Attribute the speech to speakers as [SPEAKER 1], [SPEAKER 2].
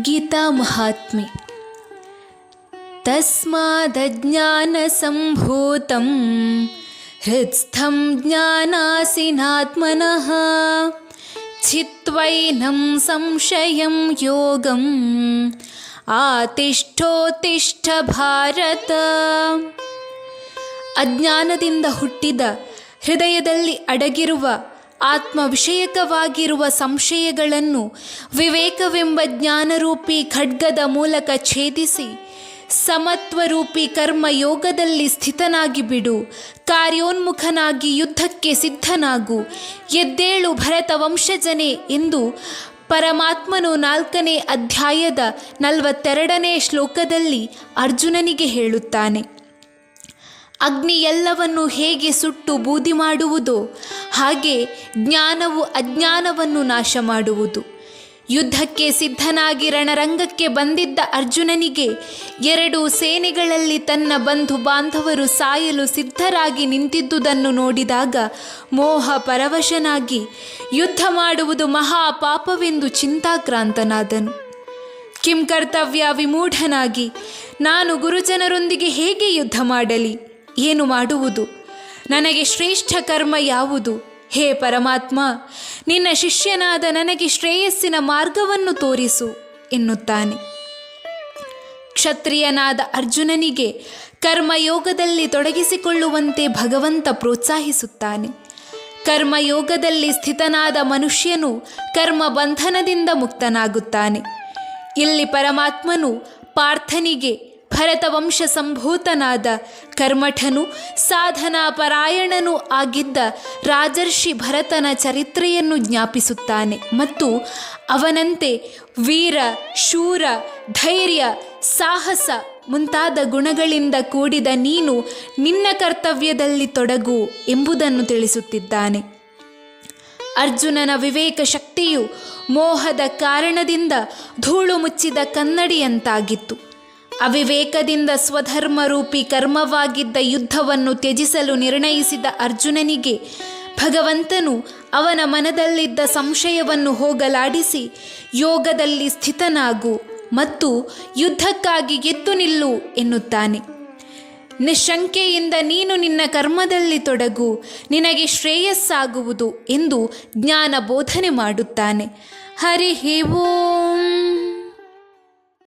[SPEAKER 1] ಗೀತಾ ಮಹಾತ್ಮೆ. ತಸ್ಮಾದಜ್ಞಾನಸಂಭೂತಂ ಹೃತ್ಸ್ಥಂ ಜ್ಞಾನಾಸಿನಾತ್ಮನಃ ಚಿತ್ವೈನಂ ಸಂಶಯಂ ಯೋಗಂ ಆತಿಷ್ಠೋತಿಷ್ಠ ಭಾರತ. ಅಜ್ಞಾನದಿಂದ ಹುಟ್ಟಿದ ಹೃದಯದಲ್ಲಿ ಅಡಗಿರುವ ಆತ್ಮ ವಿಷಯಕವಾಗಿರುವ ಸಂಶಯಗಳನ್ನು ವಿವೇಕವೆಂಬ ಜ್ಞಾನರೂಪಿ ಖಡ್ಗದ ಮೂಲಕ ಛೇದಿಸಿ ಸಮತ್ವರೂಪಿ ಕರ್ಮಯೋಗದಲ್ಲಿ ಸ್ಥಿತನಾಗಿ ಬಿಡು, ಕಾರ್ಯೋನ್ಮುಖನಾಗಿ ಯುದ್ಧಕ್ಕೆ ಸಿದ್ಧನಾಗು, ಎದ್ದೇಳು ಭರತ ವಂಶಜನೆ ಎಂದು ಪರಮಾತ್ಮನು ನಾಲ್ಕನೇ ಅಧ್ಯಾಯದ ನಲವತ್ತೆರಡನೇ ಶ್ಲೋಕದಲ್ಲಿ ಅರ್ಜುನನಿಗೆ ಹೇಳುತ್ತಾನೆ. ಅಗ್ನಿ ಎಲ್ಲವನ್ನು ಹೇಗೆ ಸುಟ್ಟು ಬೂದಿ ಮಾಡುವುದೋ ಹಾಗೆ ಜ್ಞಾನವು ಅಜ್ಞಾನವನ್ನು ನಾಶ ಮಾಡುವುದು ಯುದ್ಧಕ್ಕೆ ಸಿದ್ಧನಾಗಿ ರಣರಂಗಕ್ಕೆ ಬಂದಿದ್ದ ಅರ್ಜುನನಿಗೆ ಎರಡು ಸೇನೆಗಳಲ್ಲಿ ತನ್ನ ಬಂಧು ಬಾಂಧವರು ಸಾಯಲು ಸಿದ್ಧರಾಗಿ ನಿಂತಿದ್ದುದನ್ನು ನೋಡಿದಾಗ ಮೋಹ ಪರವಶನಾಗಿ ಯುದ್ಧ ಮಾಡುವುದು ಮಹಾಪಾಪವೆಂದು ಚಿಂತಾಕ್ರಾಂತನಾದನು. ಕಿಂ ಕರ್ತವ್ಯ ವಿಮೂಢನಾಗಿ, ನಾನು ಗುರುಜನರೊಂದಿಗೆ ಹೇಗೆ ಯುದ್ಧ ಮಾಡಲಿ? ಏನು ಮಾಡುವುದು? ನನಗೆ ಶ್ರೇಷ್ಠ ಕರ್ಮ ಯಾವುದು? ಹೇ ಪರಮಾತ್ಮ, ನಿನ್ನ ಶಿಷ್ಯನಾದ ನನಗೆ ಶ್ರೇಯಸ್ಸಿನ ಮಾರ್ಗವನ್ನು ತೋರಿಸು, ಎನ್ನುತ್ತಾನೆ. ಕ್ಷತ್ರಿಯನಾದ ಅರ್ಜುನನಿಗೆ ಕರ್ಮಯೋಗದಲ್ಲಿ ತೊಡಗಿಸಿಕೊಳ್ಳುವಂತೆ ಭಗವಂತ ಪ್ರೋತ್ಸಾಹಿಸುತ್ತಾನೆ. ಕರ್ಮಯೋಗದಲ್ಲಿ ಸ್ಥಿತನಾದ ಮನುಷ್ಯನು ಕರ್ಮ ಬಂಧನದಿಂದ ಮುಕ್ತನಾಗುತ್ತಾನೆ. ಇಲ್ಲಿ ಪರಮಾತ್ಮನು ಪಾರ್ಥನಿಗೆ ಭರತವಂಶ ಸಂಭೂತನಾದ ಕರ್ಮಠನು, ಸಾಧನಾಪರಾಯಣನೂ ಆಗಿದ್ದ ರಾಜರ್ಷಿ ಭರತನ ಚರಿತ್ರೆಯನ್ನು ಜ್ಞಾಪಿಸುತ್ತಾನೆ ಮತ್ತು ಅವನಂತೆ ವೀರ, ಶೂರ, ಧೈರ್ಯ, ಸಾಹಸ ಮುಂತಾದ ಗುಣಗಳಿಂದ ಕೂಡಿದ ನೀನು ನಿನ್ನ ಕರ್ತವ್ಯದಲ್ಲಿ ತೊಡಗು ಎಂಬುದನ್ನು ತಿಳಿಸುತ್ತಿದ್ದಾನೆ. ಅರ್ಜುನನ ವಿವೇಕ ಶಕ್ತಿಯು ಮೋಹದ ಕಾರಣದಿಂದ ಧೂಳು ಮುಚ್ಚಿದ ಕನ್ನಡಿಯಂತಾಗಿತ್ತು. ಅವಿವೇಕದಿಂದ ಸ್ವಧರ್ಮರೂಪಿ ಕರ್ಮವಾಗಿದ್ದ ಯುದ್ಧವನ್ನು ತ್ಯಜಿಸಲು ನಿರ್ಣಯಿಸಿದ ಅರ್ಜುನನಿಗೆ ಭಗವಂತನು ಅವನ ಮನದಲ್ಲಿದ್ದ ಸಂಶಯವನ್ನು ಹೋಗಲಾಡಿಸಿ, ಯೋಗದಲ್ಲಿ ಸ್ಥಿತನಾಗು ಮತ್ತು ಯುದ್ಧಕ್ಕಾಗಿ ಎದ್ದು ನಿಲ್ಲು ಎನ್ನುತ್ತಾನೆ. ನಿಶಂಕೆಯಿಂದ ನೀನು ನಿನ್ನ ಕರ್ಮದಲ್ಲಿ ತೊಡಗು, ನಿನಗೆ ಶ್ರೇಯಸ್ಸಾಗುವುದು ಎಂದು ಜ್ಞಾನ ಬೋಧನೆ ಮಾಡುತ್ತಾನೆ. ಹರಿ ಓಂ.